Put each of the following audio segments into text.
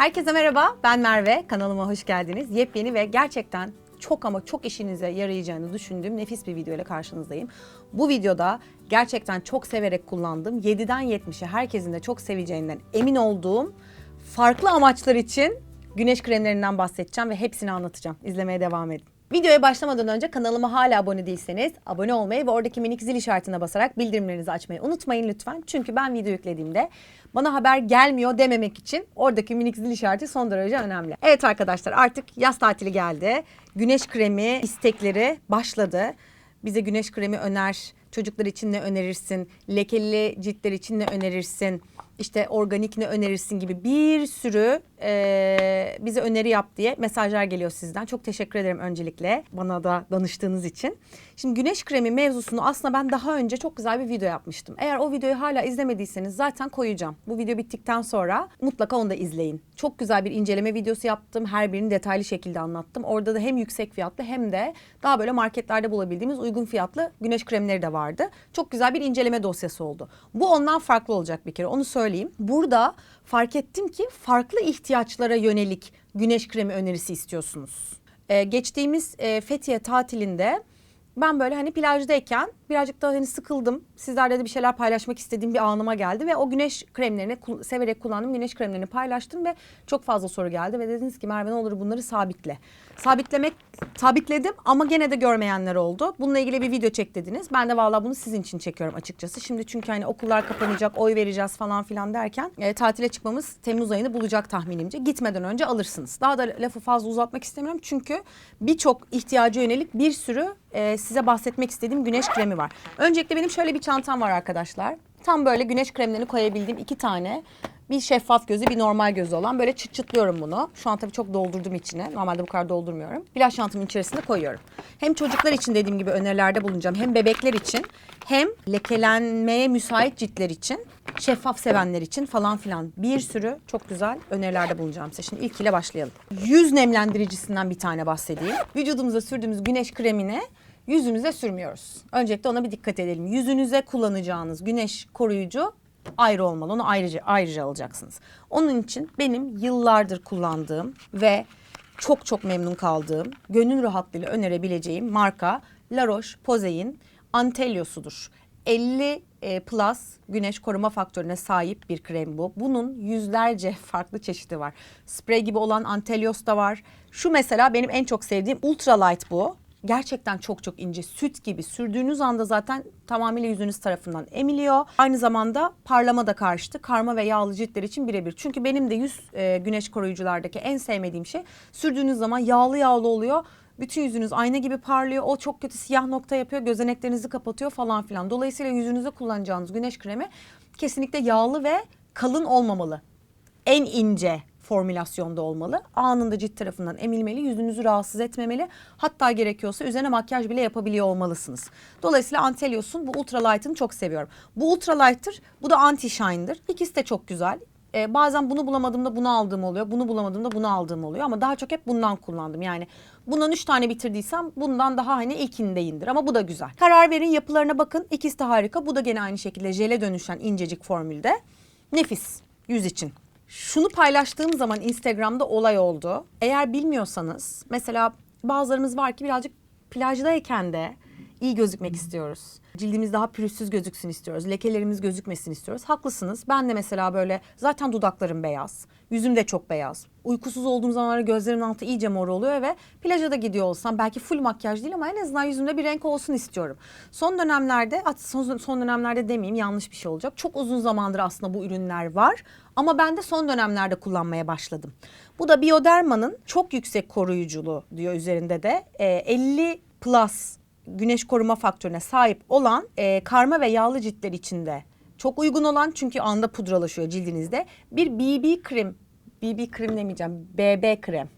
Herkese merhaba, ben Merve. Kanalıma hoş geldiniz. Yepyeni ve gerçekten çok ama çok işinize yarayacağını düşündüğüm nefis bir video ile karşınızdayım. Bu videoda gerçekten çok severek kullandığım, 7'den 70'e herkesin de çok seveceğinden emin olduğum farklı amaçlar için güneş kremlerinden bahsedeceğim ve hepsini anlatacağım. İzlemeye devam edin. Videoya başlamadan önce kanalıma hala abone değilseniz abone olmayı ve oradaki minik zil işaretine basarak bildirimlerinizi açmayı unutmayın lütfen. Çünkü ben video yüklediğimde bana haber gelmiyor dememek için oradaki minik zil işareti son derece önemli. Evet arkadaşlar artık yaz tatili geldi. Güneş kremi istekleri başladı. Bize güneş kremi öner, çocuklar için ne önerirsin, lekeli ciltler için ne önerirsin, işte organik ne önerirsin gibi bir sürü eee, bize öneri yap diye mesajlar geliyor sizden. Çok teşekkür ederim öncelikle bana da danıştığınız için. Şimdi güneş kremi mevzusunu aslında ben daha önce çok güzel bir video yapmıştım. Eğer o videoyu hala izlemediyseniz zaten koyacağım. Bu video bittikten sonra mutlaka onu da izleyin. Çok güzel bir inceleme videosu yaptım. Her birini detaylı şekilde anlattım. Orada da hem yüksek fiyatlı hem de daha böyle marketlerde bulabildiğimiz uygun fiyatlı güneş kremleri de vardı. Çok güzel bir inceleme dosyası oldu. Bu ondan farklı olacak bir kere onu söyleyeyim. Burada fark ettim ki farklı ihtiyaçlara yönelik güneş kremi önerisi istiyorsunuz. Ee, geçtiğimiz e, Fethiye tatilinde ben böyle hani plajdayken birazcık daha hani sıkıldım. Sizlerle de bir şeyler paylaşmak istediğim bir anıma geldi ve o güneş kremlerini severek kullandığım güneş kremlerini paylaştım ve çok fazla soru geldi ve dediniz ki Merve ne olur bunları sabitle. Sabitlemek sabitledim ama gene de görmeyenler oldu. Bununla ilgili bir video çek dediniz. Ben de vallahi bunu sizin için çekiyorum açıkçası. Şimdi çünkü hani okullar kapanacak, oy vereceğiz falan filan derken e, tatile çıkmamız Temmuz ayını bulacak tahminimce. Gitmeden önce alırsınız. Daha da lafı fazla uzatmak istemiyorum çünkü birçok ihtiyaca yönelik bir sürü e, size bahsetmek istediğim güneş kremi var. Öncelikle benim şöyle bir çantam var arkadaşlar. Tam böyle güneş kremlerini koyabildiğim iki tane bir şeffaf gözü bir normal gözü olan böyle çıt çıtlıyorum bunu. Şu an tabii çok doldurdum içine. Normalde bu kadar doldurmuyorum. Flaş çantamın içerisine koyuyorum. Hem çocuklar için dediğim gibi önerilerde bulunacağım. Hem bebekler için hem lekelenmeye müsait ciltler için şeffaf sevenler için falan filan bir sürü çok güzel önerilerde bulunacağım size. Şimdi ilkiyle başlayalım. Yüz nemlendiricisinden bir tane bahsedeyim. Vücudumuza sürdüğümüz güneş kremini yüzümüze sürmüyoruz. Öncelikle ona bir dikkat edelim. Yüzünüze kullanacağınız güneş koruyucu ayrı olmalı. Onu ayrıca ayrıca alacaksınız. Onun için benim yıllardır kullandığım ve çok çok memnun kaldığım, gönül rahatlığıyla önerebileceğim marka La Roche-Posay'in Anteliosu'dur. 50 e, plus güneş koruma faktörüne sahip bir krem bu. Bunun yüzlerce farklı çeşidi var. Sprey gibi olan Antelios da var. Şu mesela benim en çok sevdiğim Ultra Light bu. Gerçekten çok çok ince süt gibi sürdüğünüz anda zaten tamamıyla yüzünüz tarafından emiliyor. Aynı zamanda parlama da karşıtı. Karma ve yağlı ciltler için birebir. Çünkü benim de yüz e, güneş koruyuculardaki en sevmediğim şey sürdüğünüz zaman yağlı yağlı oluyor. Bütün yüzünüz ayna gibi parlıyor. O çok kötü siyah nokta yapıyor. Gözeneklerinizi kapatıyor falan filan. Dolayısıyla yüzünüze kullanacağınız güneş kremi kesinlikle yağlı ve kalın olmamalı. En ince formülasyonda olmalı. Anında cilt tarafından emilmeli, yüzünüzü rahatsız etmemeli. Hatta gerekiyorsa üzerine makyaj bile yapabiliyor olmalısınız. Dolayısıyla Antelios'un bu Ultralight'ını çok seviyorum. Bu Ultralight'tır, bu da Anti Shine'dır. İkisi de çok güzel. Ee, bazen bunu bulamadığımda bunu aldığım oluyor. Bunu bulamadığımda bunu aldığım oluyor. Ama daha çok hep bundan kullandım. Yani bundan üç tane bitirdiysem bundan daha hani ilkindeyimdir. Ama bu da güzel. Karar verin yapılarına bakın. İkisi de harika. Bu da gene aynı şekilde jele dönüşen incecik formülde. Nefis yüz için. Şunu paylaştığım zaman Instagram'da olay oldu. Eğer bilmiyorsanız mesela bazılarımız var ki birazcık plajdayken de iyi gözükmek istiyoruz. Cildimiz daha pürüzsüz gözüksün istiyoruz. Lekelerimiz gözükmesin istiyoruz. Haklısınız. Ben de mesela böyle zaten dudaklarım beyaz. Yüzüm de çok beyaz. Uykusuz olduğum zamanlarda gözlerimin altı iyice mor oluyor ve plaja da gidiyor olsam belki full makyaj değil ama en azından yüzümde bir renk olsun istiyorum. Son dönemlerde, son, son dönemlerde demeyeyim yanlış bir şey olacak. Çok uzun zamandır aslında bu ürünler var ama ben de son dönemlerde kullanmaya başladım. Bu da Bioderma'nın çok yüksek koruyuculuğu diyor üzerinde de. Ee, 50 plus güneş koruma faktörüne sahip olan e, karma ve yağlı ciltler içinde çok uygun olan çünkü anda pudralaşıyor cildinizde bir BB krem, BB krem demeyeceğim, BB krem.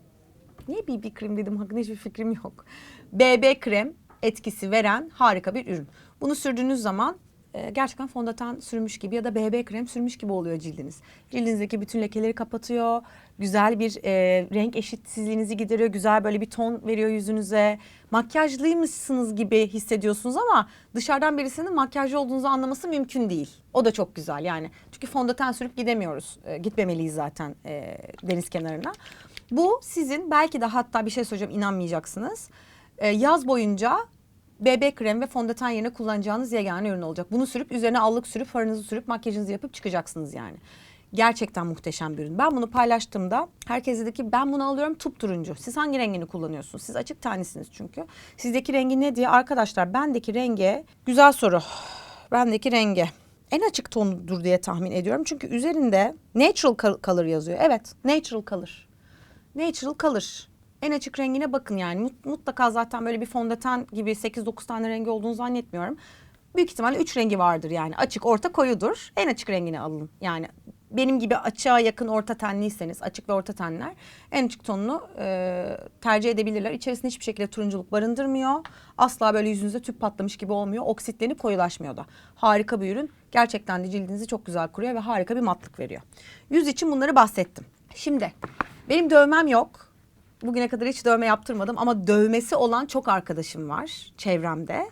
Niye BB krem dedim hakkında hiçbir fikrim yok. BB krem etkisi veren harika bir ürün. Bunu sürdüğünüz zaman e, gerçekten fondöten sürmüş gibi ya da BB krem sürmüş gibi oluyor cildiniz. Cildinizdeki bütün lekeleri kapatıyor. Güzel bir e, renk eşitsizliğinizi gideriyor. Güzel böyle bir ton veriyor yüzünüze. Makyajlıymışsınız gibi hissediyorsunuz ama dışarıdan birisinin makyajlı olduğunuzu anlaması mümkün değil. O da çok güzel yani. Çünkü fondöten sürüp gidemiyoruz. E, gitmemeliyiz zaten e, deniz kenarına. Bu sizin belki de hatta bir şey söyleyeceğim inanmayacaksınız. E, yaz boyunca BB krem ve fondöten yerine kullanacağınız yegane ürün olacak. Bunu sürüp üzerine allık sürüp farınızı sürüp makyajınızı yapıp çıkacaksınız yani. Gerçekten muhteşem bir ürün. Ben bunu paylaştığımda herkes dedi ki ben bunu alıyorum tup turuncu. Siz hangi rengini kullanıyorsunuz? Siz açık tanesiniz çünkü. Sizdeki rengi ne diye arkadaşlar bendeki renge güzel soru. Bendeki renge en açık tonudur diye tahmin ediyorum. Çünkü üzerinde natural color yazıyor. Evet natural color. Natural color. En açık rengine bakın yani. Mut- Mutlaka zaten böyle bir fondöten gibi 8-9 tane rengi olduğunu zannetmiyorum. Büyük ihtimalle 3 rengi vardır yani. Açık, orta, koyudur. En açık rengini alın. Yani benim gibi açığa yakın orta tenliyseniz, açık ve orta tenler en açık tonunu e, tercih edebilirler. İçerisinde hiçbir şekilde turunculuk barındırmıyor. Asla böyle yüzünüzde tüp patlamış gibi olmuyor. Oksitlenip koyulaşmıyor da. Harika bir ürün. Gerçekten de cildinizi çok güzel kuruyor ve harika bir matlık veriyor. Yüz için bunları bahsettim. Şimdi benim dövmem yok. Bugüne kadar hiç dövme yaptırmadım ama dövmesi olan çok arkadaşım var çevremde.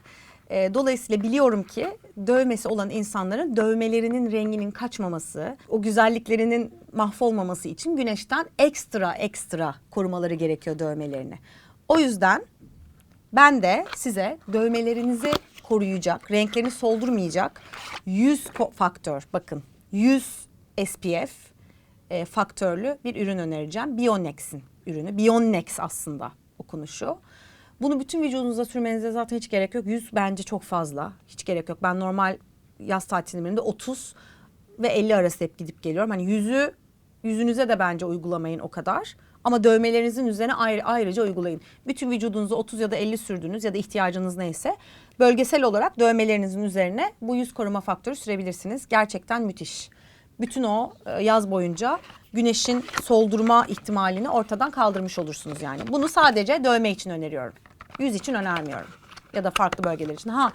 Ee, dolayısıyla biliyorum ki dövmesi olan insanların dövmelerinin renginin kaçmaması, o güzelliklerinin mahvolmaması için güneşten ekstra ekstra korumaları gerekiyor dövmelerini. O yüzden ben de size dövmelerinizi koruyacak, renklerini soldurmayacak 100 ko- faktör bakın 100 SPF e, faktörlü bir ürün önereceğim. Bionex'in ürünü. Bionex aslında okunuşu. Bunu bütün vücudunuza sürmenize zaten hiç gerek yok. 100 bence çok fazla. Hiç gerek yok. Ben normal yaz tatillerinde 30 ve 50 arası hep gidip geliyorum. Hani yüzü yüzünüze de bence uygulamayın o kadar. Ama dövmelerinizin üzerine ayrı, ayrıca uygulayın. Bütün vücudunuza 30 ya da 50 sürdünüz ya da ihtiyacınız neyse bölgesel olarak dövmelerinizin üzerine bu yüz koruma faktörü sürebilirsiniz. Gerçekten müthiş. Bütün o e, yaz boyunca güneşin soldurma ihtimalini ortadan kaldırmış olursunuz yani. Bunu sadece dövme için öneriyorum. Yüz için önermiyorum. Ya da farklı bölgeler için. Ha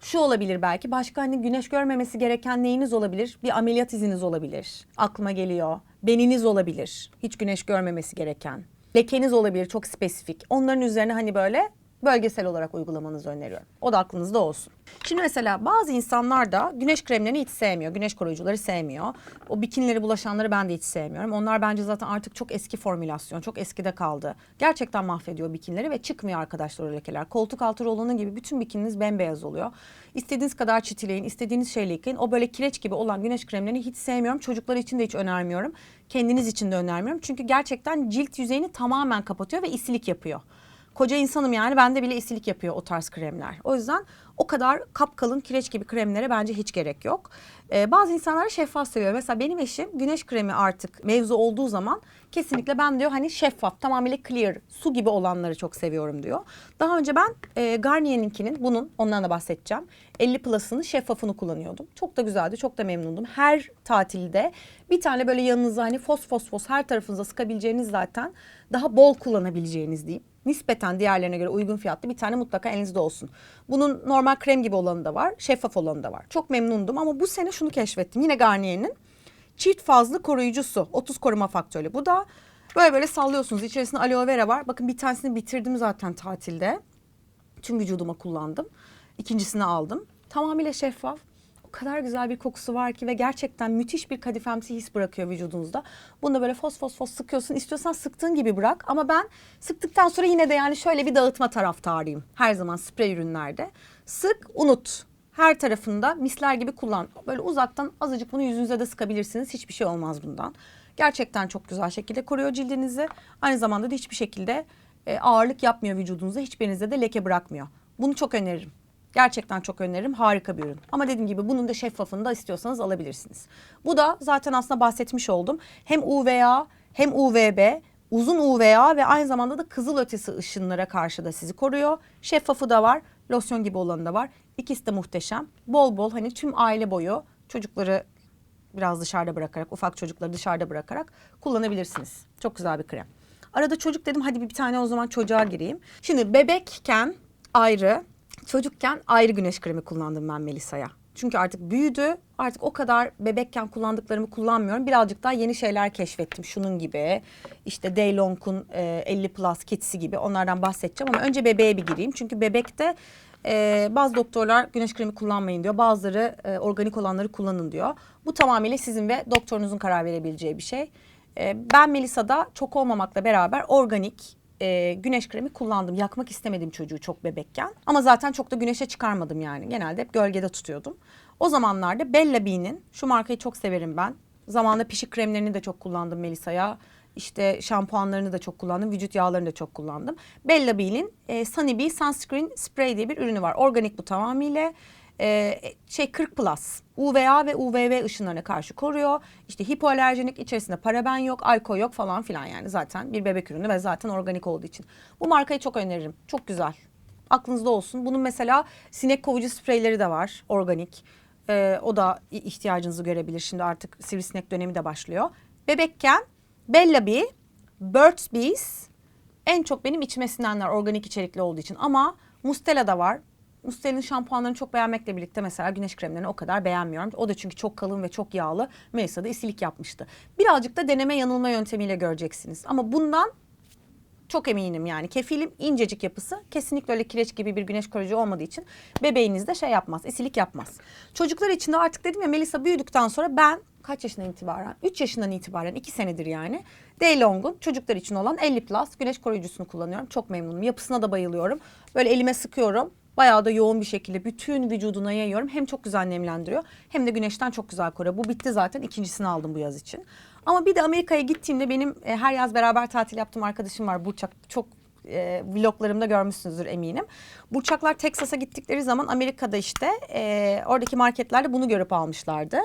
şu olabilir belki başka hani güneş görmemesi gereken neyiniz olabilir? Bir ameliyat iziniz olabilir. Aklıma geliyor. Beniniz olabilir. Hiç güneş görmemesi gereken. Lekeniz olabilir çok spesifik. Onların üzerine hani böyle bölgesel olarak uygulamanızı öneriyorum. O da aklınızda olsun. Şimdi mesela bazı insanlar da güneş kremlerini hiç sevmiyor. Güneş koruyucuları sevmiyor. O bikinileri bulaşanları ben de hiç sevmiyorum. Onlar bence zaten artık çok eski formülasyon. Çok eskide kaldı. Gerçekten mahvediyor bikinileri ve çıkmıyor arkadaşlar o lekeler. Koltuk altı rolonu gibi bütün bikininiz bembeyaz oluyor. İstediğiniz kadar çitileyin, istediğiniz şeyle yıkayın. O böyle kireç gibi olan güneş kremlerini hiç sevmiyorum. Çocuklar için de hiç önermiyorum. Kendiniz için de önermiyorum. Çünkü gerçekten cilt yüzeyini tamamen kapatıyor ve isilik yapıyor. Koca insanım yani bende bile esilik yapıyor o tarz kremler. O yüzden o kadar kapkalın kireç gibi kremlere bence hiç gerek yok. Ee, bazı insanlar şeffaf seviyor. Mesela benim eşim güneş kremi artık mevzu olduğu zaman kesinlikle ben diyor hani şeffaf tamamıyla clear su gibi olanları çok seviyorum diyor. Daha önce ben e, Garnier'inkinin bunun ondan da bahsedeceğim. 50 Plus'ını şeffafını kullanıyordum. Çok da güzeldi çok da memnundum. Her tatilde bir tane böyle yanınıza hani fos fos fos her tarafınıza sıkabileceğiniz zaten daha bol kullanabileceğiniz diyeyim nispeten diğerlerine göre uygun fiyatlı bir tane mutlaka elinizde olsun. Bunun normal krem gibi olanı da var, şeffaf olanı da var. Çok memnundum ama bu sene şunu keşfettim. Yine Garnier'in çift fazlı koruyucusu, 30 koruma faktörlü. Bu da böyle böyle sallıyorsunuz. İçerisinde aloe vera var. Bakın bir tanesini bitirdim zaten tatilde. Tüm vücuduma kullandım. İkincisini aldım. Tamamıyla şeffaf. O kadar güzel bir kokusu var ki ve gerçekten müthiş bir kadifemsi his bırakıyor vücudunuzda. Bunu da böyle fos fos fos sıkıyorsun. İstiyorsan sıktığın gibi bırak ama ben sıktıktan sonra yine de yani şöyle bir dağıtma taraftarıyım. Her zaman sprey ürünlerde. Sık, unut. Her tarafında misler gibi kullan. Böyle uzaktan azıcık bunu yüzünüze de sıkabilirsiniz. Hiçbir şey olmaz bundan. Gerçekten çok güzel şekilde koruyor cildinizi. Aynı zamanda da hiçbir şekilde e, ağırlık yapmıyor vücudunuza. Hiçbirinizde de leke bırakmıyor. Bunu çok öneririm. Gerçekten çok öneririm. Harika bir ürün. Ama dediğim gibi bunun da şeffafını da istiyorsanız alabilirsiniz. Bu da zaten aslında bahsetmiş oldum. Hem UVA hem UVB uzun UVA ve aynı zamanda da kızıl ötesi ışınlara karşı da sizi koruyor. Şeffafı da var. Losyon gibi olanı da var. İkisi de muhteşem. Bol bol hani tüm aile boyu çocukları biraz dışarıda bırakarak, ufak çocukları dışarıda bırakarak kullanabilirsiniz. Çok güzel bir krem. Arada çocuk dedim hadi bir tane o zaman çocuğa gireyim. Şimdi bebekken ayrı, çocukken ayrı güneş kremi kullandım ben Melisa'ya. Çünkü artık büyüdü. Artık o kadar bebekken kullandıklarımı kullanmıyorum. Birazcık daha yeni şeyler keşfettim. Şunun gibi işte Daylong'un e, 50 Plus kitsi gibi onlardan bahsedeceğim. Ama önce bebeğe bir gireyim. Çünkü bebekte e, bazı doktorlar güneş kremi kullanmayın diyor. Bazıları e, organik olanları kullanın diyor. Bu tamamıyla sizin ve doktorunuzun karar verebileceği bir şey. E, ben Melisa'da çok olmamakla beraber organik e, güneş kremi kullandım. Yakmak istemedim çocuğu çok bebekken. Ama zaten çok da güneşe çıkarmadım yani. Genelde hep gölgede tutuyordum. O zamanlarda Bella Bee'nin, şu markayı çok severim ben. Zamanında pişik kremlerini de çok kullandım Melisa'ya. İşte şampuanlarını da çok kullandım. Vücut yağlarını da çok kullandım. Bella Bee'nin e, Sunny Bee Sunscreen Spray diye bir ürünü var. Organik bu tamamıyla. E, şey 40 plus UVA ve UVB ışınlarına karşı koruyor. İşte hipoalerjenik içerisinde paraben yok, alkol yok falan filan yani zaten bir bebek ürünü ve zaten organik olduğu için. Bu markayı çok öneririm. Çok güzel. Aklınızda olsun. Bunun mesela sinek kovucu spreyleri de var organik. E, o da ihtiyacınızı görebilir. Şimdi artık sivrisinek dönemi de başlıyor. Bebekken Bella Bee, Burt's Bees en çok benim içime sinenler organik içerikli olduğu için. Ama Mustela da var. Mustela'nın şampuanlarını çok beğenmekle birlikte mesela güneş kremlerini o kadar beğenmiyorum. O da çünkü çok kalın ve çok yağlı. Melisa da isilik yapmıştı. Birazcık da deneme yanılma yöntemiyle göreceksiniz. Ama bundan çok eminim yani. Kefilim incecik yapısı. Kesinlikle öyle kireç gibi bir güneş koruyucu olmadığı için bebeğinizde şey yapmaz, isilik yapmaz. Çocuklar için de artık dedim ya Melisa büyüdükten sonra ben kaç yaşından itibaren? 3 yaşından itibaren 2 senedir yani. Daylong'un çocuklar için olan 50 plus güneş koruyucusunu kullanıyorum. Çok memnunum. Yapısına da bayılıyorum. Böyle elime sıkıyorum. Bayağı da yoğun bir şekilde bütün vücuduna yayıyorum. Hem çok güzel nemlendiriyor hem de güneşten çok güzel koruyor. Bu bitti zaten. ikincisini aldım bu yaz için. Ama bir de Amerika'ya gittiğimde benim e, her yaz beraber tatil yaptığım arkadaşım var Burçak. Çok e, vloglarımda görmüşsünüzdür eminim. Burçaklar Teksas'a gittikleri zaman Amerika'da işte e, oradaki marketlerde bunu görüp almışlardı.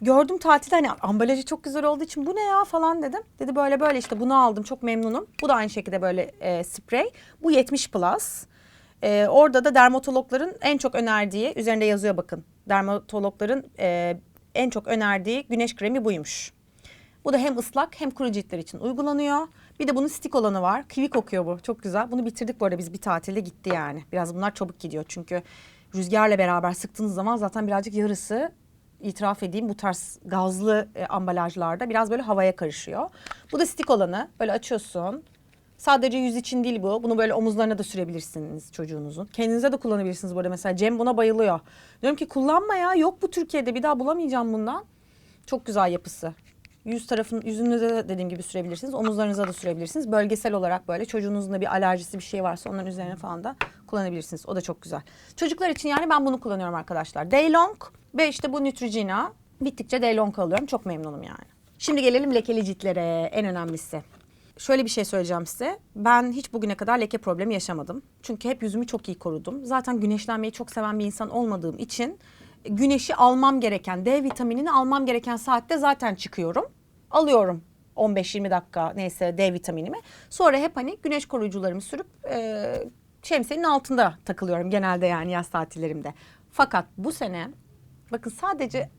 Gördüm tatilde hani ambalajı çok güzel olduğu için bu ne ya falan dedim. Dedi böyle böyle işte bunu aldım çok memnunum. Bu da aynı şekilde böyle e, sprey. Bu 70 plus. E, orada da dermatologların en çok önerdiği üzerinde yazıyor bakın. Dermatologların e, en çok önerdiği güneş kremi buymuş. Bu da hem ıslak hem kuru ciltler için uygulanıyor. Bir de bunun stik olanı var. Kivi kokuyor bu. Çok güzel. Bunu bitirdik bu arada biz bir tatilde gitti yani. Biraz bunlar çabuk gidiyor çünkü rüzgarla beraber sıktığınız zaman zaten birazcık yarısı itiraf edeyim bu tarz gazlı e, ambalajlarda biraz böyle havaya karışıyor. Bu da stik olanı. Böyle açıyorsun. Sadece yüz için değil bu. Bunu böyle omuzlarına da sürebilirsiniz çocuğunuzun. Kendinize de kullanabilirsiniz bu arada. Mesela Cem buna bayılıyor. Diyorum ki kullanma ya. Yok bu Türkiye'de. Bir daha bulamayacağım bundan. Çok güzel yapısı. Yüz tarafın yüzünüze de dediğim gibi sürebilirsiniz. Omuzlarınıza da sürebilirsiniz. Bölgesel olarak böyle çocuğunuzun da bir alerjisi bir şey varsa onların üzerine falan da kullanabilirsiniz. O da çok güzel. Çocuklar için yani ben bunu kullanıyorum arkadaşlar. Daylong ve işte bu Neutrogena. Bittikçe Daylong alıyorum. Çok memnunum yani. Şimdi gelelim lekeli ciltlere. En önemlisi. Şöyle bir şey söyleyeceğim size. Ben hiç bugüne kadar leke problemi yaşamadım. Çünkü hep yüzümü çok iyi korudum. Zaten güneşlenmeyi çok seven bir insan olmadığım için güneşi almam gereken, D vitaminini almam gereken saatte zaten çıkıyorum. Alıyorum 15-20 dakika neyse D vitaminimi. Sonra hep hani güneş koruyucularımı sürüp e, şemsiyenin altında takılıyorum genelde yani yaz tatillerimde. Fakat bu sene bakın sadece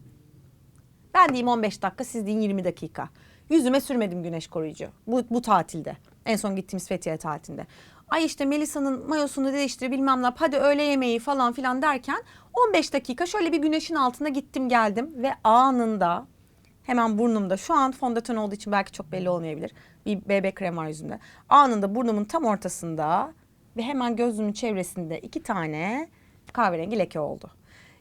ben diyeyim 15 dakika, siz deyin 20 dakika. Yüzüme sürmedim güneş koruyucu. Bu, bu tatilde. En son gittiğimiz Fethiye tatilinde. Ay işte Melisa'nın mayosunu değiştir bilmem ne hadi öğle yemeği falan filan derken 15 dakika şöyle bir güneşin altına gittim geldim ve anında hemen burnumda şu an fondöten olduğu için belki çok belli olmayabilir. Bir BB krem var yüzümde. Anında burnumun tam ortasında ve hemen gözümün çevresinde iki tane kahverengi leke oldu.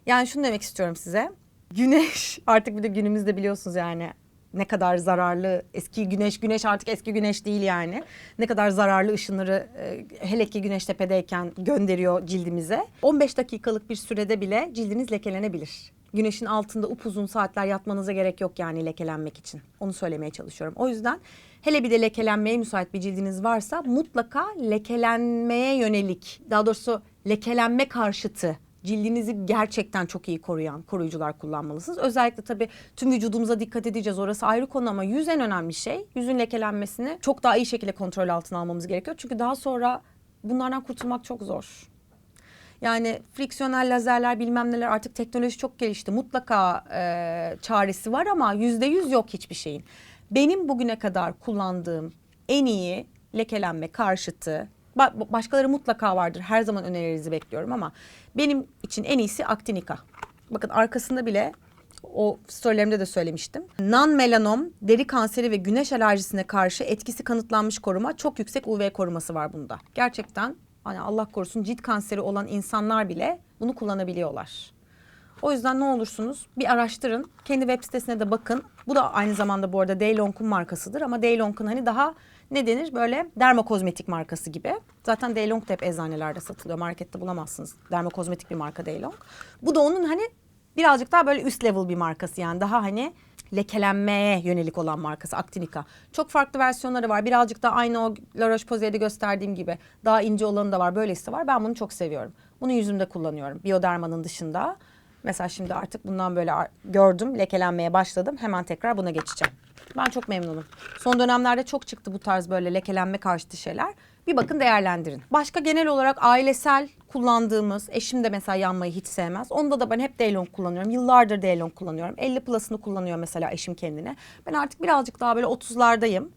Yani şunu demek istiyorum size. Güneş artık bir de günümüzde biliyorsunuz yani ne kadar zararlı eski güneş güneş artık eski güneş değil yani. Ne kadar zararlı ışınları e, hele ki güneş tepedeyken gönderiyor cildimize. 15 dakikalık bir sürede bile cildiniz lekelenebilir. Güneşin altında upuzun saatler yatmanıza gerek yok yani lekelenmek için. Onu söylemeye çalışıyorum. O yüzden hele bir de lekelenmeye müsait bir cildiniz varsa mutlaka lekelenmeye yönelik daha doğrusu lekelenme karşıtı cildinizi gerçekten çok iyi koruyan koruyucular kullanmalısınız. Özellikle tabii tüm vücudumuza dikkat edeceğiz. Orası ayrı konu ama yüz en önemli şey. Yüzün lekelenmesini çok daha iyi şekilde kontrol altına almamız gerekiyor. Çünkü daha sonra bunlardan kurtulmak çok zor. Yani friksiyonel lazerler bilmem neler artık teknoloji çok gelişti. Mutlaka e, çaresi var ama yüzde yüz yok hiçbir şeyin. Benim bugüne kadar kullandığım en iyi lekelenme karşıtı ba- başkaları mutlaka vardır. Her zaman önerilerinizi bekliyorum ama benim için en iyisi Actinica. Bakın arkasında bile o storylerimde de söylemiştim. Non-melanom, deri kanseri ve güneş alerjisine karşı etkisi kanıtlanmış koruma. Çok yüksek UV koruması var bunda. Gerçekten hani Allah korusun cilt kanseri olan insanlar bile bunu kullanabiliyorlar. O yüzden ne olursunuz bir araştırın. Kendi web sitesine de bakın. Bu da aynı zamanda bu arada Daylong'un markasıdır ama Daylong'un hani daha ne denir böyle dermokozmetik markası gibi. Zaten Daylong da hep eczanelerde satılıyor. Markette bulamazsınız. Dermokozmetik bir marka Daylong. Bu da onun hani birazcık daha böyle üst level bir markası yani daha hani lekelenmeye yönelik olan markası Actinica. Çok farklı versiyonları var. Birazcık da aynı o La Roche-Posay'de gösterdiğim gibi daha ince olanı da var. Böylesi de var. Ben bunu çok seviyorum. Bunu yüzümde kullanıyorum. Bioderma'nın dışında. Mesela şimdi artık bundan böyle gördüm, lekelenmeye başladım. Hemen tekrar buna geçeceğim. Ben çok memnunum. Son dönemlerde çok çıktı bu tarz böyle lekelenme karşıtı şeyler. Bir bakın değerlendirin. Başka genel olarak ailesel kullandığımız, eşim de mesela yanmayı hiç sevmez. Onda da ben hep Daylong kullanıyorum. Yıllardır Daylong kullanıyorum. 50 plus'ını kullanıyor mesela eşim kendine. Ben artık birazcık daha böyle 30'lardayım.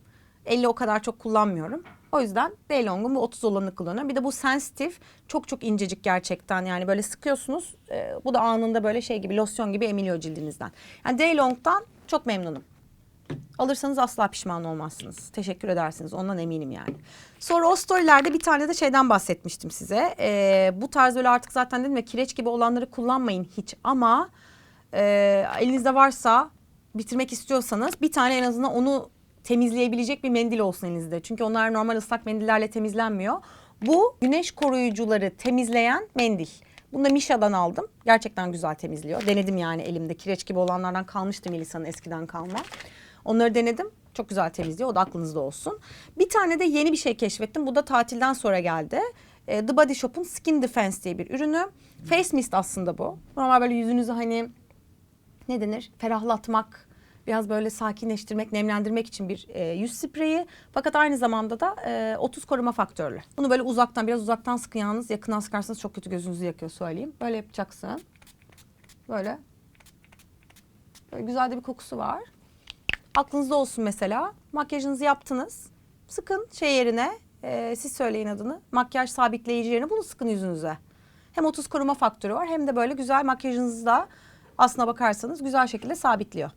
50 o kadar çok kullanmıyorum. O yüzden Daylong'un bu 30 olanını kullanıyorum. Bir de bu sensitif çok çok incecik gerçekten yani böyle sıkıyorsunuz. e, bu da anında böyle şey gibi losyon gibi emiliyor cildinizden. Yani Daylong'dan çok memnunum. Alırsanız asla pişman olmazsınız. Teşekkür edersiniz. Ondan eminim yani. Sonra o storylerde bir tane de şeyden bahsetmiştim size. Ee, bu tarz öyle artık zaten dedim ya kireç gibi olanları kullanmayın hiç. Ama e, elinizde varsa bitirmek istiyorsanız bir tane en azından onu temizleyebilecek bir mendil olsun elinizde. Çünkü onlar normal ıslak mendillerle temizlenmiyor. Bu güneş koruyucuları temizleyen mendil. Bunu da Misha'dan aldım. Gerçekten güzel temizliyor. Denedim yani elimde. Kireç gibi olanlardan kalmıştı Melisa'nın eskiden kalma. Onları denedim. Çok güzel temizliyor. O da aklınızda olsun. Bir tane de yeni bir şey keşfettim. Bu da tatilden sonra geldi. Ee, The Body Shop'un Skin Defense diye bir ürünü. Face Mist aslında bu. Normal böyle yüzünüzü hani ne denir? Ferahlatmak, biraz böyle sakinleştirmek, nemlendirmek için bir e, yüz spreyi. Fakat aynı zamanda da e, 30 koruma faktörlü. Bunu böyle uzaktan, biraz uzaktan sıkın yalnız. Yakından sıkarsanız çok kötü gözünüzü yakıyor söyleyeyim. Böyle yapacaksın. Böyle. Böyle güzel de bir kokusu var. Aklınızda olsun mesela. Makyajınızı yaptınız. Sıkın şey yerine, e, siz söyleyin adını. Makyaj sabitleyici yerine bunu sıkın yüzünüze. Hem 30 koruma faktörü var hem de böyle güzel makyajınızı da aslına bakarsanız güzel şekilde sabitliyor.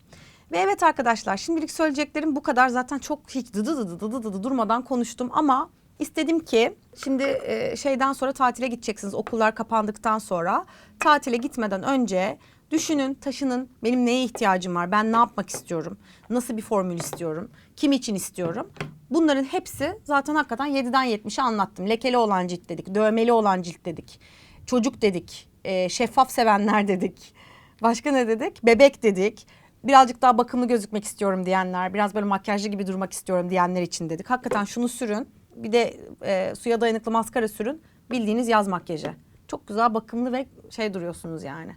Ve evet arkadaşlar şimdilik söyleyeceklerim bu kadar. Zaten çok hiç dıdı dıdı dıdı dıdı durmadan konuştum ama istedim ki şimdi e, şeyden sonra tatile gideceksiniz okullar kapandıktan sonra. Tatile gitmeden önce düşünün taşının benim neye ihtiyacım var ben ne yapmak istiyorum nasıl bir formül istiyorum kim için istiyorum. Bunların hepsi zaten hakikaten 7'den 70'e anlattım. Lekeli olan cilt dedik, dövmeli olan cilt dedik, çocuk dedik, e, şeffaf sevenler dedik. Başka ne dedik? Bebek dedik. Birazcık daha bakımlı gözükmek istiyorum diyenler, biraz böyle makyajlı gibi durmak istiyorum diyenler için dedik. Hakikaten şunu sürün. Bir de e, suya dayanıklı maskara sürün. Bildiğiniz yaz makyajı. Çok güzel bakımlı ve şey duruyorsunuz yani.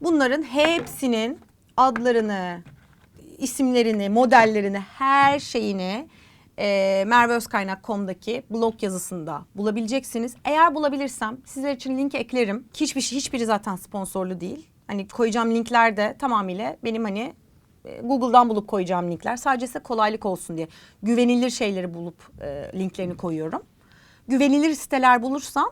Bunların hepsinin adlarını, isimlerini, modellerini, her şeyini e, merveözkaynak.com'daki blog yazısında bulabileceksiniz. Eğer bulabilirsem sizler için link eklerim. Hiçbir şey, hiçbiri zaten sponsorlu değil. Hani koyacağım linkler de tamamıyla benim hani e, Google'dan bulup koyacağım linkler. Sadece size kolaylık olsun diye güvenilir şeyleri bulup e, linklerini koyuyorum. Güvenilir siteler bulursam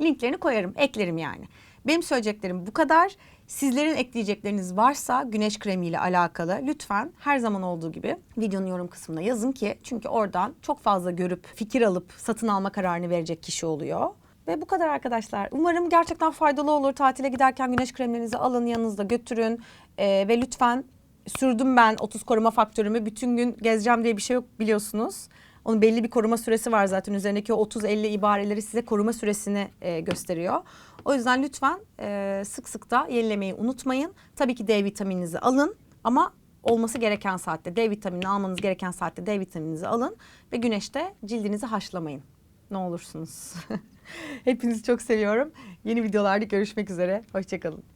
linklerini koyarım, eklerim yani. Benim söyleyeceklerim bu kadar. Sizlerin ekleyecekleriniz varsa güneş kremiyle alakalı lütfen her zaman olduğu gibi videonun yorum kısmına yazın ki çünkü oradan çok fazla görüp fikir alıp satın alma kararını verecek kişi oluyor. Ve bu kadar arkadaşlar. Umarım gerçekten faydalı olur. Tatile giderken güneş kremlerinizi alın yanınızda götürün. Ee, ve lütfen sürdüm ben 30 koruma faktörümü. Bütün gün gezeceğim diye bir şey yok biliyorsunuz. Onun belli bir koruma süresi var zaten. Üzerindeki o 30-50 ibareleri size koruma süresini e, gösteriyor. O yüzden lütfen e, sık sık da yenilemeyi unutmayın. Tabii ki D vitamininizi alın ama olması gereken saatte D vitaminini almanız gereken saatte D vitamininizi alın ve güneşte cildinizi haşlamayın. Ne olursunuz. Hepinizi çok seviyorum. Yeni videolarda görüşmek üzere. Hoşçakalın.